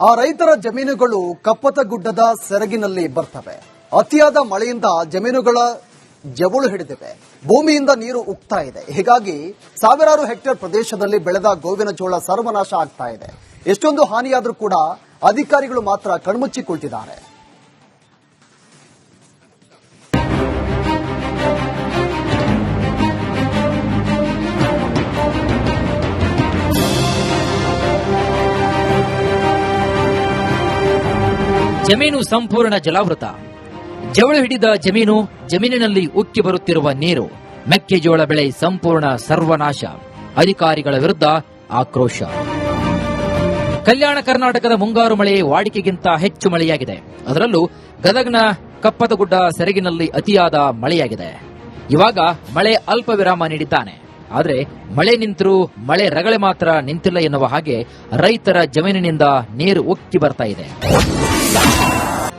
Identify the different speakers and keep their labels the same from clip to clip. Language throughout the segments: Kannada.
Speaker 1: ಆ ರೈತರ ಜಮೀನುಗಳು ಕಪ್ಪತ ಗುಡ್ಡದ ಸೆರಗಿನಲ್ಲಿ ಬರ್ತವೆ. ಅತಿಯಾದ ಮಳೆಯಿಂದ ಜಮೀನುಗಳ ಜವಳು ಹಿಡಿದಿವೆ. ಭೂಮಿಯಿಂದ ನೀರು ಉಕ್ತಾ ಇದೆ. ಹೀಗಾಗಿ ಸಾವಿರಾರು ಹೆಕ್ಟೇರ್ ಪ್ರದೇಶದಲ್ಲಿ ಬೆಳೆದ ಗೋವಿನ ಜೋಳ ಸರ್ವನಾಶ ಆಗ್ತಾ ಇದೆ. ಎಷ್ಟೊಂದು ಹಾನಿಯಾದರೂ ಕೂಡ ಅಧಿಕಾರಿಗಳು ಮಾತ್ರ ಕಣ್ಮುಚ್ಚಿ
Speaker 2: ಜಮೀನು ಸಂಪೂರ್ಣ ಜಲಾವೃತ. ಜವಳು ಹಿಡಿದ ಜಮೀನು ಜಮೀನಿನಲ್ಲಿ ಉಕ್ಕಿ ಬರುತ್ತಿರುವ ನೀರು. ಮೆಕ್ಕೆಜೋಳ ಬೆಳೆ ಸಂಪೂರ್ಣ ಸರ್ವನಾಶ. ಅಧಿಕಾರಿಗಳ ವಿರುದ್ಧ ಆಕ್ರೋಶ. ಕಲ್ಯಾಣ ಕರ್ನಾಟಕದ ಮುಂಗಾರು ಮಳೆ ವಾಡಿಕೆಗಿಂತ ಹೆಚ್ಚು ಮಳೆಯಾಗಿದೆ. ಅದರಲ್ಲೂ ಗದಗ್ನ ಕಪ್ಪತಗುಡ್ಡ ಸೆರಗಿನಲ್ಲಿ ಅತಿಯಾದ ಮಳೆಯಾಗಿದೆ. ಇವಾಗ ಮಳೆ ಅಲ್ಪ ವಿರಾಮ ನೀಡಿದ್ದಾನೆ. ಆದರೆ ಮಳೆ ನಿಂತರೂ ಮಳೆ ರಗಳೆ ಮಾತ್ರ ನಿಂತಿಲ್ಲ ಎನ್ನುವ ಹಾಗೆ ರೈತರ ಜಮೀನಿನಿಂದ ನೀರು ಉಕ್ಕಿ ಬರ್ತಾ ಇದೆ.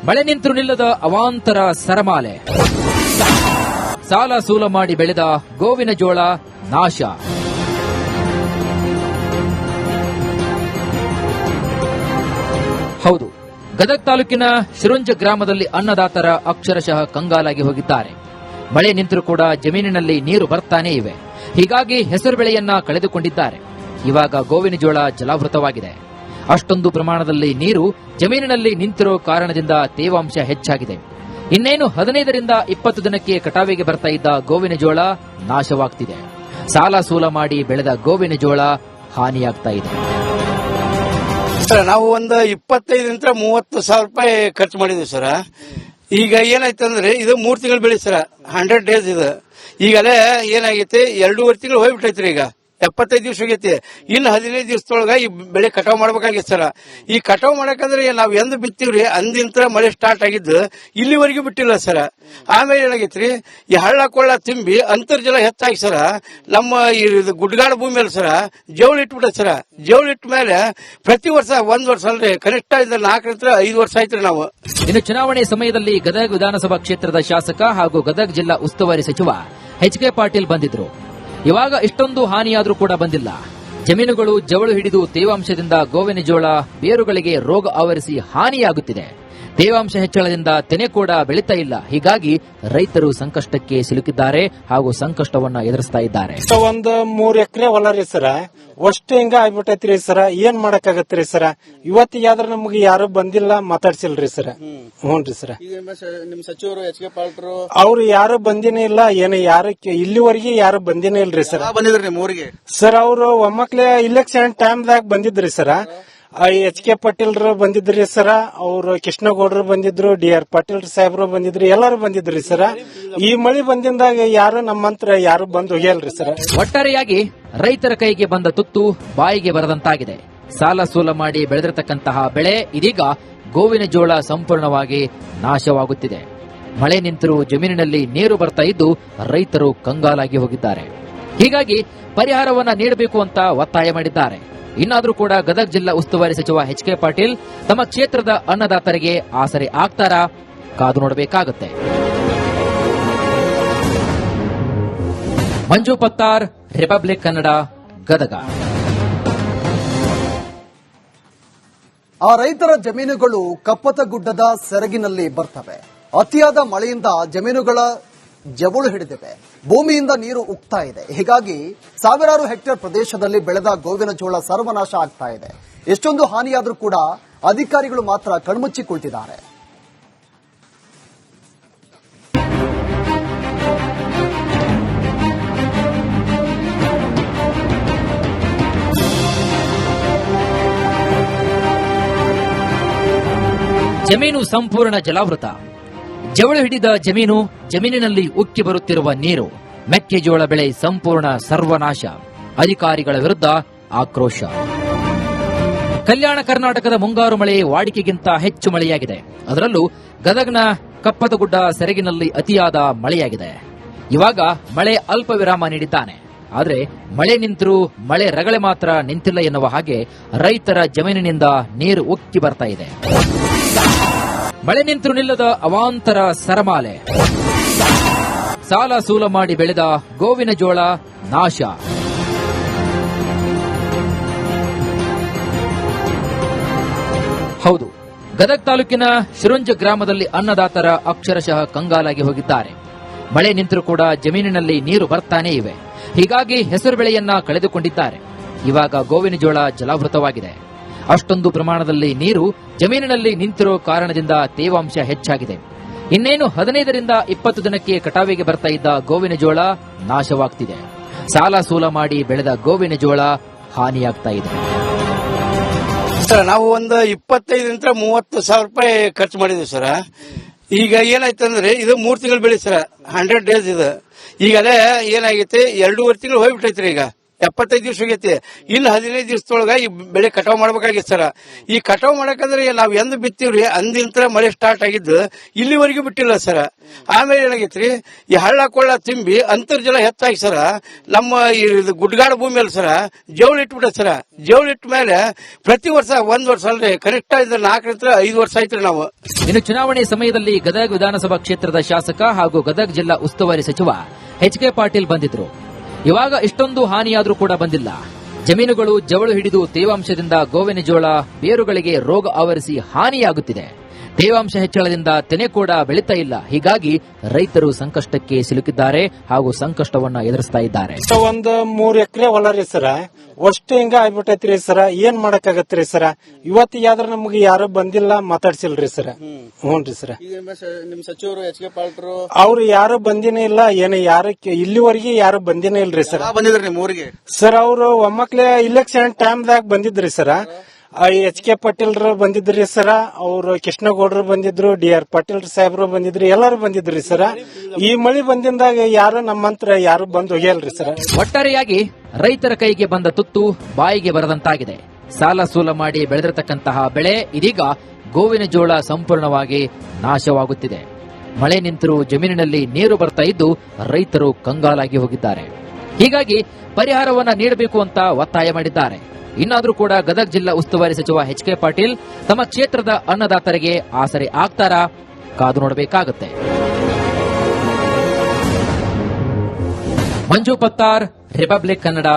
Speaker 2: ಮಳೆ ನಿಂತರೂ ನಿಲ್ಲದ ಅವಾಂತರ ಸರಮಾಲೆ. ಸಾಲ ಸೂಲ ಮಾಡಿ ಬೆಳೆದ ಗೋವಿನ ಜೋಳ ನಾಶ. ಹೌದು, ಗದಗ್ ತಾಲೂಕಿನ ಶಿರುಂಜ ಗ್ರಾಮದಲ್ಲಿ ಅನ್ನದಾತರ ಅಕ್ಷರಶಃ ಕಂಗಾಲಾಗಿ ಹೋಗಿದ್ದಾರೆ. ಮಳೆ ನಿಂತರೂ ಕೂಡ ಜಮೀನಿನಲ್ಲಿ ನೀರು ಬರ್ತಾನೇ ಇವೆ. ಹೀಗಾಗಿ ಹೆಸರು ಬೆಳೆಯನ್ನ ಕಳೆದುಕೊಂಡಿದ್ದಾರೆ. ಇವಾಗ ಗೋವಿನ ಜೋಳ ಜಲಾವೃತವಾಗಿದೆ. ಅಷ್ಟೊಂದು ಪ್ರಮಾಣದಲ್ಲಿ ನೀರು ಜಮೀನಿನಲ್ಲಿ ನಿಂತಿರೋ ಕಾರಣದಿಂದ ತೇವಾಂಶ ಹೆಚ್ಚಾಗಿದೆ. ಇನ್ನೇನು ಹದಿನೈದರಿಂದ ಇಪ್ಪತ್ತು ದಿನಕ್ಕೆ ಕಟಾವಿಗೆ ಬರ್ತಾ ಇದ್ದ ಗೋವಿನ ಜೋಳ ನಾಶವಾಗ್ತಿದೆ. ಸಾಲ ಸೂಲ ಮಾಡಿ ಬೆಳೆದ ಗೋವಿನ ಜೋಳ ಹಾನಿಯಾಗ್ತಾ ಇದೆ.
Speaker 3: ಸರ್, ನಾವು ಒಂದು ಇಪ್ಪತ್ತೈದರಿಂದ ಮೂವತ್ತು ಸಾವಿರ ರೂಪಾಯಿ ಖರ್ಚು ಮಾಡಿದ್ವಿ ಸರ್. ಈಗ ಏನಾಯ್ತಂದ್ರೆ ಇದು ಮೂರು ತಿಂಗಳು ಬೆಳೆ ಸರ್. ಹಂಡ್ರೆಡ್ ಡೇಸ್ ಇದು. ಈಗಲೇ ಏನಾಗೈತಿ? ಎರಡೂವರೆ ತಿಂಗಳು ಹೋಗ್ಬಿಟ್ಟೈತ್ರಿ ಈಗ. ಎಪ್ಪತ್ತೈದು ದಿವಸ ಹೋಗೈತಿ. ಇನ್ನು ಹದಿನೈದು ದಿವಸದೊಳಗ ಈ ಬೆಳೆ ಕಟಾವು ಮಾಡ್ಬೇಕಾಗಿತ್ತು ಸರ. ಈ ಕಟಾವ್ ಮಾಡಕಂದ್ರೆ ನಾವು ಎಂದು ಬಿತ್ತೀವ್ರಿ ಅಂದಿಂತ್ರ ಮಳೆ ಸ್ಟಾರ್ಟ್ ಆಗಿದ್ದು ಇಲ್ಲಿವರೆಗೂ ಬಿಟ್ಟಿಲ್ಲ ಸರ. ಆಮೇಲೆ ಏನಾಗೈತ್ರಿ, ಈ ಹಳ್ಳ ಕೊಳ್ಳ ತುಂಬಿ ಅಂತರ್ಜಲ ಹೆಚ್ಚಾಗಿ ಸರ, ನಮ್ಮ ಈ ಗುಡ್ಗಾಡ ಭೂಮಿಯಲ್ಲಿ ಸರ, ಜವಳಿ ಇಟ್ಬಿಟ್ಟ ಸರ. ಜವಳಿ ಇಟ್ಟ ಮೇಲೆ ಪ್ರತಿ ವರ್ಷ ಒಂದ್ ವರ್ಷ ಅಲ್ರಿ ಕನಿಷ್ಠ ಇಂದ ನಾಲ್ಕರಿಂದ ಐದು ವರ್ಷ ಆಯ್ತ್ರಿ ನಾವು.
Speaker 2: ಇನ್ನು ಚುನಾವಣೆ ಸಮಯದಲ್ಲಿ ಗದಗ ವಿಧಾನಸಭಾ ಕ್ಷೇತ್ರದ ಶಾಸಕ ಹಾಗೂ ಗದಗ ಜಿಲ್ಲಾ ಉಸ್ತುವಾರಿ ಸಚಿವ ಎಚ್ ಕೆ ಪಾಟೀಲ್ ಬಂದಿದ್ರು. ಇವಾಗ ಇಷ್ಟೊಂದು ಹಾನಿಯಾದರೂ ಕೂಡ ಬಂದಿಲ್ಲ. ಜಮೀನುಗಳು ಜವಳು ಹಿಡಿದು ತೇವಾಂಶದಿಂದ ಗೋವಿನ ಜೋಳ ಬೇರುಗಳಿಗೆ ರೋಗ ಆವರಿಸಿ ಹಾನಿಯಾಗುತ್ತಿದೆ. ತೇವಾಂಶ ಹೆಚ್ಚಳದಿಂದ ತೆನೆ ಕೂಡ ಬೆಳೀತಾ ಇಲ್ಲ. ಹೀಗಾಗಿ ರೈತರು ಸಂಕಷ್ಟಕ್ಕೆ ಸಿಲುಕಿದ್ದಾರೆ ಹಾಗೂ ಸಂಕಷ್ಟವನ್ನ ಎದುರಿಸ್ತಾ ಇದ್ದಾರೆ.
Speaker 4: ಒಂದು ಒಂದ್ ಮೂರ್ ಎಕರೆ ಹೊಲ ರೀ ಸರ. ಅಷ್ಟು ಹಿಂಗ ಆಗ್ಬಿಟ್ಟೈತ್ರಿ ಸರ. ಏನ್ ಮಾಡಕ್ಕಾಗತ್ರಿ ಸರ? ಇವತ್ತಿಗಾದ್ರ ನಮ್ಗೆ ಯಾರು ಬಂದಿಲ್ಲ ಮಾತಾಡ್ಸಿಲ್ರಿ ಸರ. ಹ್ಞೂನ್ರಿ ಸರ್.
Speaker 3: ನಿಮ್ ಸಚಿವರು ಎಚ್ ಕೆ ಪಾಲ್ಟ್ರು
Speaker 4: ಅವ್ರು ಯಾರು ಬಂದಿನೇ ಇಲ್ಲ ಏನು ಯಾರು ಕೆ- ಇಲ್ಲಿವರೆಗೆ ಯಾರು ಬಂದಿನೇ ಇಲ್ರಿ ಸರ್.
Speaker 3: ಬಂದಿದ್ರಿ ನಿಮ್ ಊರಿಗೆ?
Speaker 4: ಸರ್ ಅವರು ಒಮ್ಮಕ್ಲೆ ಇಲೆಕ್ಷನ್ ಟೈಮ್ದಾಗ ಬಂದಿದ್ರಿ ಸರ. ಎಚ್ ಕೆ ಪಾಟೀಲ್ರು ಬಂದಿದ್ರಿ ಸರ, ಅವರು ಕೃಷ್ಣಗೌಡರು ಬಂದಿದ್ರು, ಡಿ ಆರ್ ಪಾಟೀಲ್ ಸಾಹೇಬ್ರು ಬಂದಿದ್ರು, ಎಲ್ಲರೂ ಬಂದಿದ್ರಿ ಸರ. ಈ ಮಳೆ ಬಂದಿಂದಾಗ ಯಾರು ನಮ್ಮಂತ್ರ ಯಾರು ಬಂದು ಹೋಗ್ಯಲ್ರಿ ಸರ.
Speaker 2: ಒಟ್ಟಾರೆಯಾಗಿ ರೈತರ ಕೈಗೆ ಬಂದ ತುತ್ತು ಬಾಯಿಗೆ ಬರದಂತಾಗಿದೆ. ಸಾಲ ಸೂಲ ಮಾಡಿ ಬೆಳೆದಿರತಕ್ಕಂತಹ ಬೆಳೆ ಇದೀಗ ಗೋವಿನ ಜೋಳ ಸಂಪೂರ್ಣವಾಗಿ ನಾಶವಾಗುತ್ತಿದೆ. ಮಳೆ ನಿಂತರೂ ಜಮೀನಿನಲ್ಲಿ ನೀರು ಬರ್ತಾ ಇದ್ದು ರೈತರು ಕಂಗಾಲಾಗಿ ಹೋಗಿದ್ದಾರೆ. ಹೀಗಾಗಿ ಪರಿಹಾರವನ್ನ ನೀಡಬೇಕು ಅಂತ ಒತ್ತಾಯ ಮಾಡಿದ್ದಾರೆ. ಇನ್ನಾದರೂ ಕೂಡ ಗದಗ ಜಿಲ್ಲಾ ಉಸ್ತುವಾರಿ ಸಚಿವ ಎಚ್ ಕೆ ಪಾಟೀಲ್ ತಮ್ಮ ಕ್ಷೇತ್ರದ ಅನ್ನದಾತರಿಗೆ ಆಸರೆ ಆಗ್ತಾರಾ? ಕಾದು ನೋಡಬೇಕಾಗುತ್ತೆ. ಮಂಜು ಪತ್ತಾರ್, ರಿಪಬ್ಲಿಕ್ ಕನ್ನಡ, ಗದಗ.
Speaker 1: ಆ ರೈತರ ಜಮೀನುಗಳು ಕಪ್ಪತ ಗುಡ್ಡದ ಸೆರಗಿನಲ್ಲಿ ಬರ್ತವೆ. ಅತಿಯಾದ ಮಳೆಯಿಂದ ಜಮೀನುಗಳ ಜವುಳು ಹಿಡಿದಿವೆ ಭೂಮಿಯಿಂದ ನೀರು ಉಕ್ತಾ ಇದೆ. ಹೀಗಾಗಿ ಸಾವಿರಾರು ಹೆಕ್ಟೇರ್ ಪ್ರದೇಶದಲ್ಲಿ ಬೆಳೆದ ಗೋವಿನ ಜೋಳ ಸರ್ವನಾಶ ಆಗ್ತಾ ಇದೆ. ಎಷ್ಟೊಂದು ಹಾನಿಯಾದರೂ ಕೂಡ ಅಧಿಕಾರಿಗಳು ಮಾತ್ರ ಕಣ್ಮುಚ್ಚಿ ಕುಳಿತಿದ್ದಾರೆ.
Speaker 2: ಜಮೀನು ಸಂಪೂರ್ಣ ಜಲಾವೃತ. ಜವಳು ಹಿಡಿದ ಜಮೀನು, ಜಮೀನಿನಲ್ಲಿ ಉಕ್ಕಿ ಬರುತ್ತಿರುವ ನೀರು, ಮೆಕ್ಕೆಜೋಳ ಬೆಳೆ ಸಂಪೂರ್ಣ ಸರ್ವನಾಶ, ಅಧಿಕಾರಿಗಳ ವಿರುದ್ಧ ಆಕ್ರೋಶ. ಕಲ್ಯಾಣ ಕರ್ನಾಟಕದ ಮುಂಗಾರು ಮಳೆ ವಾಡಿಕೆಗಿಂತ ಹೆಚ್ಚು ಮಳೆಯಾಗಿದೆ. ಅದರಲ್ಲೂ ಗದಗ್ನ ಕಪ್ಪತಗುಡ್ಡ ಸೆರಗಿನಲ್ಲಿ ಅತಿಯಾದ ಮಳೆಯಾಗಿದೆ. ಇವಾಗ ಮಳೆ ಅಲ್ಪ ವಿರಾಮ ನೀಡಿದ್ದಾನೆ. ಆದರೆ ಮಳೆ ನಿಂತರೂ ಮಳೆ ರಗಳೆ ಮಾತ್ರ ನಿಂತಿಲ್ಲ ಎನ್ನುವ ಹಾಗೆ ರೈತರ ಜಮೀನಿನಿಂದ ನೀರು ಉಕ್ಕಿ ಬರ್ತಾ ಇದೆ. ಮಳೆ ನಿಂತರೂ ನಿಲ್ಲದ ಅವಾಂತರ ಸರಮಾಲೆ. ಸಾಲ ಸೂಲ ಮಾಡಿ ಬೆಳೆದ ಗೋವಿನ ಜೋಳ ನಾಶ. ಹೌದು, ಗದಗ ತಾಲೂಕಿನ ಶಿರುಂಜ ಗ್ರಾಮದಲ್ಲಿ ಅನ್ನದಾತರ ಅಕ್ಷರಶಃ ಕಂಗಾಲಾಗಿ ಹೋಗಿದ್ದಾರೆ. ಮಳೆ ನಿಂತರೂ ಕೂಡ ಜಮೀನಿನಲ್ಲಿ ನೀರು ಬರ್ತಾನೇ ಇವೆ. ಹೀಗಾಗಿ ಹೆಸರು ಬೆಳೆಯನ್ನ ಕಳೆದುಕೊಂಡಿದ್ದಾರೆ. ಇವಾಗ ಗೋವಿನ ಜೋಳ ಜಲಾವೃತವಾಗಿದೆ. ಅಷ್ಟೊಂದು ಪ್ರಮಾಣದಲ್ಲಿ ನೀರು ಜಮೀನಿನಲ್ಲಿ ನಿಂತಿರೋ ಕಾರಣದಿಂದ ತೇವಾಂಶ ಹೆಚ್ಚಾಗಿದೆ. ಇನ್ನೇನು ಹದಿನೈದರಿಂದ ಇಪ್ಪತ್ತು ದಿನಕ್ಕೆ ಕಟಾವಿಗೆ ಬರ್ತಾ ಇದ್ದ ಗೋವಿನ ಜೋಳ ನಾಶವಾಗ್ತಿದೆ. ಸಾಲ ಸೂಲ ಮಾಡಿ ಬೆಳೆದ ಗೋವಿನ ಜೋಳ ಹಾನಿಯಾಗ್ತಾ ಇದೆ.
Speaker 3: ಸರ್, ನಾವು ಒಂದು ಇಪ್ಪತ್ತೈದರಿಂದ ಮೂವತ್ತು ಸಾವಿರ ರೂಪಾಯಿ ಖರ್ಚು ಮಾಡಿದ್ವಿ ಸರ್. ಈಗ ಏನಾಯ್ತಂದ್ರೆ ಇದು ಮೂರು ತಿಂಗಳು ಬೆಳೆ ಸರ್. ಹಂಡ್ರೆಡ್ ಡೇಸ್ ಇದು. ಈಗಲೇ ಏನಾಗೈತೆ? ಎರಡೂವರೆ ತಿಂಗಳು ಹೋಗ್ಬಿಟ್ಟೈತ್ರಿ ಈಗ. ಎಪ್ಪತ್ತೈದು ದಿವಸ ಹೋಗೈತಿ. ಇನ್ನು ಹದಿನೈದು ದಿವಸದೊಳಗ ಈ ಬೆಳೆ ಕಟಾವ್ ಮಾಡ್ಬೇಕಾಗಿತ್ತು ಸರ್. ಈ ಕಟಾವ್ ಮಾಡಕಂದ್ರೆ ನಾವು ಎಂದ್ ಬಿತ್ತೀವ್ರಿ ಅಂದಿಂತ ಮಳೆ ಸ್ಟಾರ್ಟ್ ಆಗಿದ್ದು ಇಲ್ಲಿವರೆಗೂ ಬಿಟ್ಟಿಲ್ಲ ಸರ್. ಆಮೇಲೆ ಏನಾಗೈತ್ರಿ, ಈ ಹಳ್ಳ ಕೊಳ್ಳ ತುಂಬಿ ಅಂತರ್ಜಲ ಹೆಚ್ಚಾಗಿ ಸರ, ನಮ್ಮ ಈ ಗುಡ್ಗಾಡ ಭೂಮಿಯಲ್ಲಿ ಸರ, ಜವಳಿ ಇಟ್ಬಿಟ್ಟ ಸರ. ಜವಳಿ ಇಟ್ಟ ಮೇಲೆ ಪ್ರತಿ ವರ್ಷ ಒಂದ್ ವರ್ಷ ಅಲ್ರಿ, ಕನಿಷ್ಠ ಇದ್ರೆ ನಾಲ್ಕರಿಂದ ಐದು ವರ್ಷ ಆಯ್ತ್ರಿ ನಾವು.
Speaker 2: ಇನ್ನು ಚುನಾವಣೆ ಸಮಯದಲ್ಲಿ ಗದಗ ವಿಧಾನಸಭಾ ಕ್ಷೇತ್ರದ ಶಾಸಕ ಹಾಗೂ ಗದಗ ಜಿಲ್ಲಾ ಉಸ್ತುವಾರಿ ಸಚಿವ ಎಚ್ ಕೆ ಪಾಟೀಲ್ ಬಂದಿದ್ರು. ಇವಾಗ ಇಷ್ಟೊಂದು ಹಾನಿಯಾದರೂ ಕೂಡ ಬಂದಿಲ್ಲ. ಜಮೀನುಗಳು ಜವಳು ಹಿಡಿದು ತೇವಾಂಶದಿಂದ ಗೋವಿನ ಜೋಳ ಬೇರುಗಳಿಗೆ ರೋಗ ಆವರಿಸಿ ಹಾನಿಯಾಗುತ್ತಿದೆ. ತೇವಾಂಶ ಹೆಚ್ಚಳದಿಂದ ತೆನೆ ಕೂಡ ಬೆಳೀತಾ ಇಲ್ಲ. ಹೀಗಾಗಿ ರೈತರು ಸಂಕಷ್ಟಕ್ಕೆ ಸಿಲುಕಿದ್ದಾರೆ ಹಾಗೂ ಸಂಕಷ್ಟವನ್ನ ಎದುರಿಸ್ತಾ ಇದ್ದಾರೆ.
Speaker 4: ಒಂದು ಒಂದ್ ಮೂರ್ ಎಕರೆ ಹೊಲ ರೀ ಸರ. ಅಷ್ಟು ಹಿಂಗ ಆಗ್ಬಿಟ್ಟೈತ್ರಿ ಸರ. ಏನ್ ಮಾಡಕ್ಕಾಗತ್ರಿ ಸರ? ಇವತ್ತಿಗಾದ್ರ ನಮ್ಗೆ ಯಾರು ಬಂದಿಲ್ಲ ಮಾತಾಡ್ಸಿಲ್ರಿ ಸರ. ರೀ ಸರ್.
Speaker 5: ನಿಮ್ ಸಚಿವರು ಎಚ್ ಕೆ ಪಾಲ್ಟ್ರು
Speaker 4: ಅವ್ರು ಯಾರು ಬಂದಿನೇ ಇಲ್ಲ ಏನು ಯಾರು ಇಲ್ಲಿವರೆಗೆ ಯಾರು ಬಂದಿನೇ ಇಲ್ರಿ ಸರ್.
Speaker 5: ಬಂದಿದ್ರಿ ನಿಮ್ ಊರಿಗೆ?
Speaker 4: ಸರ್ ಅವರು ಒಮ್ಮಕ್ಲೆ ಇಲೆಕ್ಷನ್ ಟೈಮ್ದಾಗ ಬಂದಿದ್ರಿ ಸರ. ಎಚ್ ಕೆ ಪಾಟೀಲ್ ಬಂದಿದ್ರಿ ಸರ, ಅವರು ಕೃಷ್ಣಗೌಡರು ಬಂದಿದ್ರು, ಡಿ ಆರ್ ಪಾಟೀಲ್ ಸಾಹೇಬ್ರು ಬಂದಿದ್ರು, ಎಲ್ಲರೂ ಬಂದಿದ್ರಿ ಸರ. ಈ ಮಳೆ ಬಂದಿಂದಾಗ ಯಾರು ನಮ್ಮಂತ್ರ ಯಾರು ಬಂದು ಹೋಗ್ಯಲ್ರಿ ಸರ?
Speaker 2: ಒಟ್ಟಾರೆಯಾಗಿ ರೈತರ ಕೈಗೆ ಬಂದ ತುತ್ತು ಬಾಯಿಗೆ ಬರದಂತಾಗಿದೆ. ಸಾಲ ಸೂಲ ಮಾಡಿ ಬೆಳೆದಿರತಕ್ಕಂತಹ ಬೆಳೆ ಇದೀಗ ಗೋವಿನ ಜೋಳ ಸಂಪೂರ್ಣವಾಗಿ ನಾಶವಾಗುತ್ತಿದೆ. ಮಳೆ ನಿಂತರೂ ಜಮೀನಿನಲ್ಲಿ ನೀರು ಬರ್ತಾ ಇದ್ದು ರೈತರು ಕಂಗಾಲಾಗಿ ಹೋಗಿದ್ದಾರೆ. ಹೀಗಾಗಿ ಪರಿಹಾರವನ್ನ ನೀಡಬೇಕು ಅಂತ ಒತ್ತಾಯ ಮಾಡಿದ್ದಾರೆ. ಇನ್ನಾದ್ರೂ ಕೂಡ ಗದಗ ಜಿಲ್ಲಾ ಉಸ್ತುವಾರಿ ಸಚಿವ ಎಚ್ ಕೆ ಪಾಟೀಲ್ ತಮ್ಮ ಕ್ಷೇತ್ರದ ಅನ್ನದಾತರಿಗೆ ಆಸರೆ ಆಗ್ತಾರಾ? ಕಾದು ನೋಡಬೇಕಾಗುತ್ತೆ. ಮಂಜು ಪತ್ತಾರ್, ರಿಪಬ್ಲಿಕ್ ಕನ್ನಡ,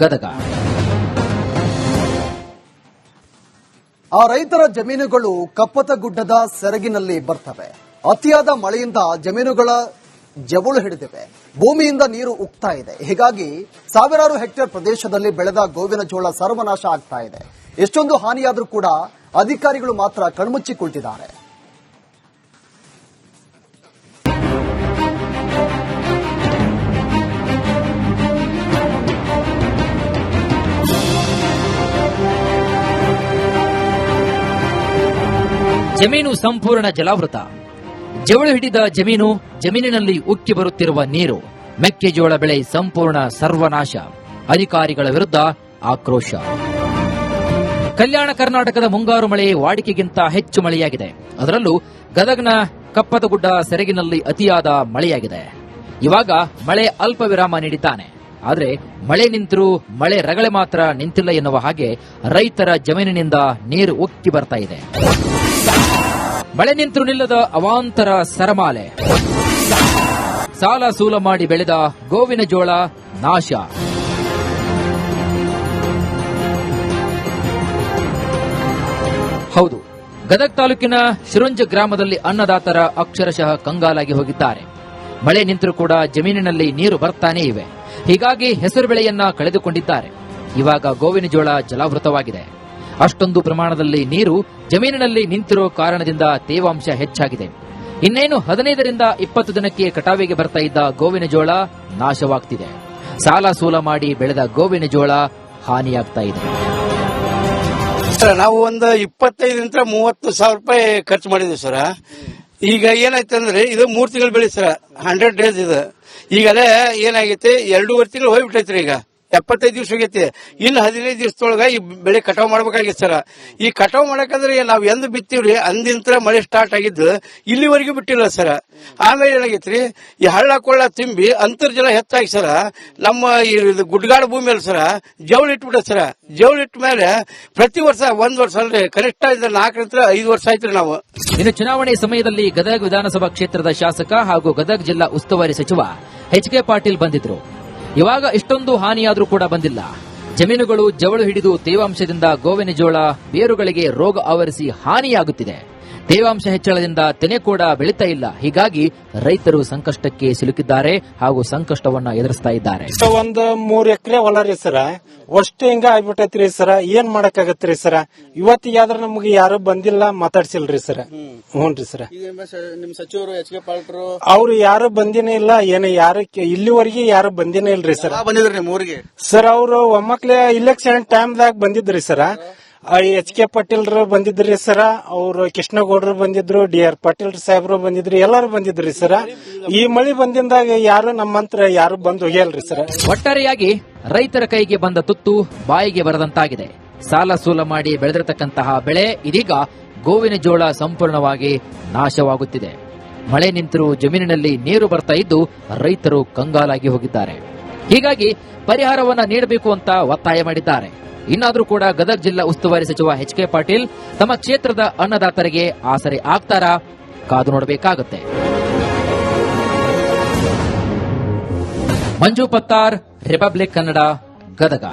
Speaker 2: ಗದಗ.
Speaker 1: ಆ ರೈತರ ಜಮೀನುಗಳು ಕಪ್ಪತ ಗುಡ್ಡದ ಸೆರಗಿನಲ್ಲಿ ಬರ್ತವೆ. ಅತಿಯಾದ ಮಳೆಯಿಂದ ಜಮೀನುಗಳ ಜವುಳು ಹಿಡಿದಿವೆ. ಭೂಮಿಯಿಂದ ನೀರು ಉಕ್ತಾ ಇದೆ. ಹೀಗಾಗಿ ಸಾವಿರಾರು ಹೆಕ್ಟೇರ್ ಪ್ರದೇಶದಲ್ಲಿ ಬೆಳೆದ ಗೋವಿನ ಜೋಳ ಸರ್ವನಾಶ ಆಗ್ತಾ ಇದೆ. ಎಷ್ಟೊಂದು ಹಾನಿಯಾದರೂ ಕೂಡ ಅಧಿಕಾರಿಗಳು ಮಾತ್ರ ಕಣ್ಮುಚ್ಚಿ ಕುಳಿತಿದ್ದಾರೆ
Speaker 2: ಜಮೀನು ಸಂಪೂರ್ಣ ಜಲಾವೃತ. ಜವಳು ಹಿಡಿದ ಜಮೀನು ಜಮೀನಿನಲ್ಲಿ ಉಕ್ಕಿ ಬರುತ್ತಿರುವ ನೀರು ಮೆಕ್ಕೆಜೋಳ ಬೆಳೆ ಸಂಪೂರ್ಣ ಸರ್ವನಾಶ. ಅಧಿಕಾರಿಗಳ ವಿರುದ್ಧ ಆಕ್ರೋಶ. ಕಲ್ಯಾಣ ಕರ್ನಾಟಕದ ಮುಂಗಾರು ಮಳೆ ವಾಡಿಕೆಗಿಂತ ಹೆಚ್ಚು ಮಳೆಯಾಗಿದೆ. ಅದರಲ್ಲೂ ಗದಗ್ನ ಕಪ್ಪತಗುಡ್ಡ ಸೆರಗಿನಲ್ಲಿ ಅತಿಯಾದ ಮಳೆಯಾಗಿದೆ. ಇವಾಗ ಮಳೆ ಅಲ್ಪ ವಿರಾಮ ನೀಡಿದ್ದಾನೆ. ಆದರೆ ಮಳೆ ನಿಂತರೂ ಮಳೆ ರಗಳೆ ಮಾತ್ರ ನಿಂತಿಲ್ಲ ಎನ್ನುವ ಹಾಗೆ ರೈತರ ಜಮೀನಿನಿಂದ ನೀರು ಉಕ್ಕಿ ಬರ್ತಾ ಇದೆ. ಮಳೆ ನಿಂತು ನಿಲ್ಲದ ಅವಾಂತರ ಸರಮಾಲೆ. ಸಾಲ ಸೂಲ ಮಾಡಿ ಬೆಳೆದ ಗೋವಿನ ಜೋಳ ನಾಶ. ಹೌದು, ಗದಗ ತಾಲೂಕಿನ ಶಿರುಂಜ ಗ್ರಾಮದಲ್ಲಿ ಅನ್ನದಾತರ ಅಕ್ಷರಶಃ ಕಂಗಾಲಾಗಿ ಹೋಗಿದ್ದಾರೆ. ಮಳೆ ನಿಂತರೂ ಕೂಡ ಜಮೀನಿನಲ್ಲಿ ನೀರು ಬರ್ತಾನೇ ಇವೆ. ಹೀಗಾಗಿ ಹೆಸರು ಬೆಳೆಯನ್ನ ಕಳೆದುಕೊಂಡಿದ್ದಾರೆ. ಇವಾಗ ಗೋವಿನ ಜೋಳ ಜಲಾವೃತವಾಗಿದೆ. ಅಷ್ಟೊಂದು ಪ್ರಮಾಣದಲ್ಲಿ ನೀರು ಜಮೀನಿನಲ್ಲಿ ನಿಂತಿರೋ ಕಾರಣದಿಂದ ತೇವಾಂಶ ಹೆಚ್ಚಾಗಿದೆ. ಇನ್ನೇನು ಹದಿನೈದರಿಂದ ಇಪ್ಪತ್ತು ದಿನಕ್ಕೆ ಕಟಾವಿಗೆ ಬರ್ತಾ ಇದ್ದ ಗೋವಿನ ಜೋಳ ನಾಶವಾಗ್ತಿದೆ. ಸಾಲ ಸೂಲ ಮಾಡಿ ಬೆಳೆದ ಗೋವಿನ ಜೋಳ ಹಾನಿಯಾಗ್ತಾ ಇದೆ.
Speaker 3: ಸರ್, ನಾವು ಒಂದು ಇಪ್ಪತ್ತೈದರಿಂದ ಮೂವತ್ತು ಸಾವಿರ ರೂಪಾಯಿ ಖರ್ಚು ಮಾಡಿದ್ವಿ ಸರ್. ಈಗ ಏನಾಯ್ತಂದ್ರೆ ಇದು ಮೂರು ತಿಂಗಳು ಬೆಳೆ ಸರ್ ಹಂಡ್ರೆಡ್ ಡೇಸ್ ಇದು. ಈಗಲೇ ಏನಾಗೈತೆ, ಎರಡೂವರೆ ತಿಂಗಳು ಹೋಗ್ಬಿಟ್ಟೈತ್ರಿ ಈಗ. ಎಪ್ಪತ್ತೈದು ದಿವಸ ಹೋಗೈತಿ. ಇನ್ನು ಹದಿನೈದು ದಿವಸದೊಳಗ ಈ ಬೆಳೆ ಕಟಾವು ಮಾಡ್ಬೇಕಾಗಿತ್ತು ಸರ್. ಈ ಕಟಾವ್ ಮಾಡಕಂದ್ರೆ ನಾವು ಎಂದು ಬಿತ್ತೀವ್ರಿ ಅಂದಿಂತ್ರ ಮಳೆ ಸ್ಟಾರ್ಟ್ ಆಗಿದ್ದು ಇಲ್ಲಿವರೆಗೂ ಬಿಟ್ಟಿಲ್ಲ ಸರ್. ಆಮೇಲೆ ಏನಾಗೈತ್ರಿ, ಈ ಹಳ್ಳ ಕೊಳ್ಳ ತುಂಬಿ ಅಂತರ್ಜಲ ಹೆಚ್ಚಾಗಿ ಸರ, ನಮ್ಮ ಈ ಗುಡ್ಗಾಡ ಭೂಮಿಯಲ್ಲಿ ಸರ, ಜವಳಿ ಇಟ್ಬಿಟ್ಟ ಸರ. ಜವಳಿ ಇಟ್ಟ ಮೇಲೆ ಪ್ರತಿ ವರ್ಷ ಒಂದ್ ವರ್ಷ ಅಲ್ರಿ ಕನಿಷ್ಠ ಇದು ನಾಲ್ಕರಿಂದ ಐದು ವರ್ಷ ಆಯ್ತ್ರಿ ನಾವು.
Speaker 2: ಇನ್ನು ಚುನಾವಣೆ ಸಮಯದಲ್ಲಿ ಗದಗ ವಿಧಾನಸಭಾ ಕ್ಷೇತ್ರದ ಶಾಸಕ ಹಾಗೂ ಗದಗ ಜಿಲ್ಲಾ ಉಸ್ತುವಾರಿ ಸಚಿವ ಎಚ್ ಕೆ ಪಾಟೀಲ್ ಬಂದಿದ್ರು. ಇವಾಗ ಇಷ್ಟೊಂದು ಹಾನಿಯಾದರೂ ಕೂಡ ಬಂದಿಲ್ಲ. ಜಮೀನುಗಳು ಜವಳು ಹಿಡಿದು ತೇವಾಂಶದಿಂದ ಗೋವಿನ ಜೋಳ ಬೇರುಗಳಿಗೆ ರೋಗ ಆವರಿಸಿ ಹಾನಿಯಾಗುತ್ತಿದೆ. ತೇವಾಂಶ ಹೆಚ್ಚಳದಿಂದ ತೆನೆ ಕೂಡ ಬೆಳೀತಾ ಇಲ್ಲ. ಹೀಗಾಗಿ ರೈತರು ಸಂಕಷ್ಟಕ್ಕೆ ಸಿಲುಕಿದ್ದಾರೆ ಹಾಗೂ ಸಂಕಷ್ಟವನ್ನ ಎದುರಿಸ್ತಾ ಇದ್ದಾರೆ.
Speaker 4: ಒಂದ್ ಮೂರ್ ಎಕರೆ ಹೊಲ ರೀ ಸರ. ಅಷ್ಟು ಹಿಂಗ ಆಗ್ಬಿಟ್ಟೈತ್ರಿ ಸರ. ಏನ್ ಮಾಡಕ್ಕಾಗತ್ರಿ ಸರ? ಇವತ್ತಿಗಾದ್ರ ನಮ್ಗೆ ಯಾರು ಬಂದಿಲ್ಲ ಮಾತಾಡ್ಸಿಲ್ರಿ ಸರ. ಹ್ಞೂನ್ರಿ ಸರ.
Speaker 5: ನಿಮ್ ಸಚಿವರು ಎಚ್ ಕೆ ಪಾಲ್ಟ್ರು
Speaker 4: ಅವ್ರು ಯಾರು ಬಂದಿನೇ ಇಲ್ಲ ಏನ ಯಾರು ಕೆ- ಇಲ್ಲಿವರೆಗೆ ಯಾರು ಬಂದಿನೇ ಇಲ್ರಿ ಸರ್.
Speaker 5: ಬಂದಿದ್ರಿ ನಿಮ್ ಊರಿಗೆ?
Speaker 4: ಸರ್ ಅವರು ಒಮ್ಮಕ್ಲೆ ಇಲೆಕ್ಷನ್ ಟೈಮ್ದಾಗ ಬಂದಿದ್ರಿ ಸರ. ಎಚ್ ಕೆ ಪಾಟೀಲ್ರು ಬಂದಿದ್ರಿ ಸರ, ಅವರು ಕೃಷ್ಣಗೌಡರು ಬಂದಿದ್ರು, ಡಿ ಆರ್ ಪಾಟೀಲ್ ಸಾಹೇಬ್ರು ಬಂದಿದ್ರು, ಎಲ್ಲರೂ ಬಂದಿದ್ರಿ ಸರ. ಈ ಮಳೆ ಬಂದಿಂದಾಗ ಯಾರು ನಮ್ಮಂತ್ರ ಯಾರು ಬಂದು ಹೋಗ್ಯಲ್ರಿ ಸರ.
Speaker 2: ಒಟ್ಟಾರೆಯಾಗಿ ರೈತರ ಕೈಗೆ ಬಂದ ತುತ್ತು ಬಾಯಿಗೆ ಬರದಂತಾಗಿದೆ. ಸಾಲ ಸೂಲ ಮಾಡಿ ಬೆಳೆದಿರತಕ್ಕಂತಹ ಬೆಳೆ ಇದೀಗ ಗೋವಿನ ಜೋಳ ಸಂಪೂರ್ಣವಾಗಿ ನಾಶವಾಗುತ್ತಿದೆ. ಮಳೆ ನಿಂತರೂ ಜಮೀನಿನಲ್ಲಿ ನೀರು ಬರ್ತಾ ಇದ್ದು ರೈತರು ಕಂಗಾಲಾಗಿ ಹೋಗಿದ್ದಾರೆ. ಹೀಗಾಗಿ ಪರಿಹಾರವನ್ನ ನೀಡಬೇಕು ಅಂತ ಒತ್ತಾಯ ಮಾಡಿದ್ದಾರೆ. ಇನ್ನಾದ್ರೂ ಕೂಡ ಗದಗ ಜಿಲ್ಲಾ ಉಸ್ತುವಾರಿ ಸಚಿವ ಎಚ್ ಕೆ ಪಾಟೀಲ್ ತಮ್ಮ ಕ್ಷೇತ್ರದ ಅನ್ನದಾತರಿಗೆ ಆಸರೆ ಆಗ್ತಾರಾ? ಕಾದು ನೋಡಬೇಕಾಗುತ್ತೆ. ಮಂಜು ಪತ್ತಾರ್, ರಿಪಬ್ಲಿಕ್ ಕನ್ನಡ, ಗದಗ.